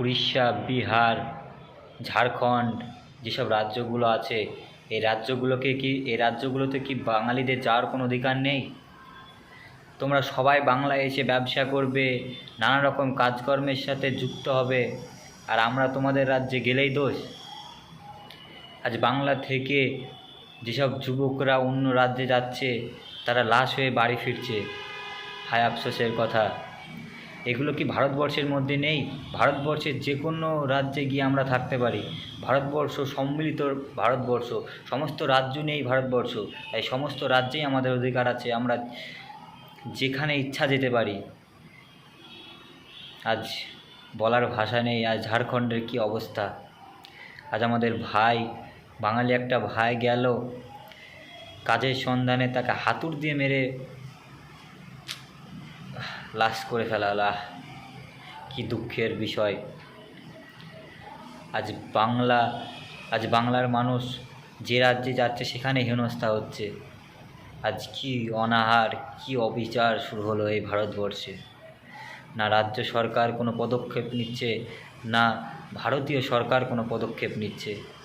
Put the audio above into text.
উড়িষ্যা, বিহার, ঝাড়খণ্ড যেসব রাজ্যগুলো আছে, এই রাজ্যগুলোকে কি, এই রাজ্যগুলোতে কি বাঙালিদের যাওয়ার কোনো অধিকার নেই? তোমরা সবাই বাংলায় এসে ব্যবসা করবে নানা রকম কাজকর্মের সাথে যুক্ত হবে, আর আমরা তোমাদের রাজ্যে গেলেই দোষ। আজ বাংলা থেকে যেসব যুবকরা অন্য রাজ্যে যাচ্ছে, তারা লাশ হয়ে বাড়ি ফিরছে। হায় আফসোসের কথা। এগুলো কি ভারতবর্ষের মধ্যে নেই? ভারতবর্ষের যে কোনো রাজ্যে গিয়ে আমরা থাকতে পারি। ভারতবর্ষ সম্মিলিত ভারতবর্ষ। সমস্ত রাজ্য নেই ভারতবর্ষ। তাই সমস্ত রাজ্যেই আমাদের অধিকার আছে। আমরা যেখানে ইচ্ছা যেতে পারি। আজ বলার ভাষা নেই। আজ ঝাড়খণ্ডের কী অবস্থা? আজ আমাদের ভাই, বাঙালি একটা ভাই গেল। কাজের সন্ধানে তাকে হাতুড় দিয়ে মেরে লাশ করে ফেলা হলো কী দুঃখের বিষয়। আজ বাংলা, আজ বাংলার মানুষ যে রাজ্যে যাচ্ছে সেখানে হেনস্থা হচ্ছে। আজ কি অনাহার, কি অবিচার শুরু হলো এই ভারতবর্ষে। না রাজ্য সরকার কোনো পদক্ষেপ নিচ্ছে, না ভারতীয় সরকার কোনো পদক্ষেপ নিচ্ছে।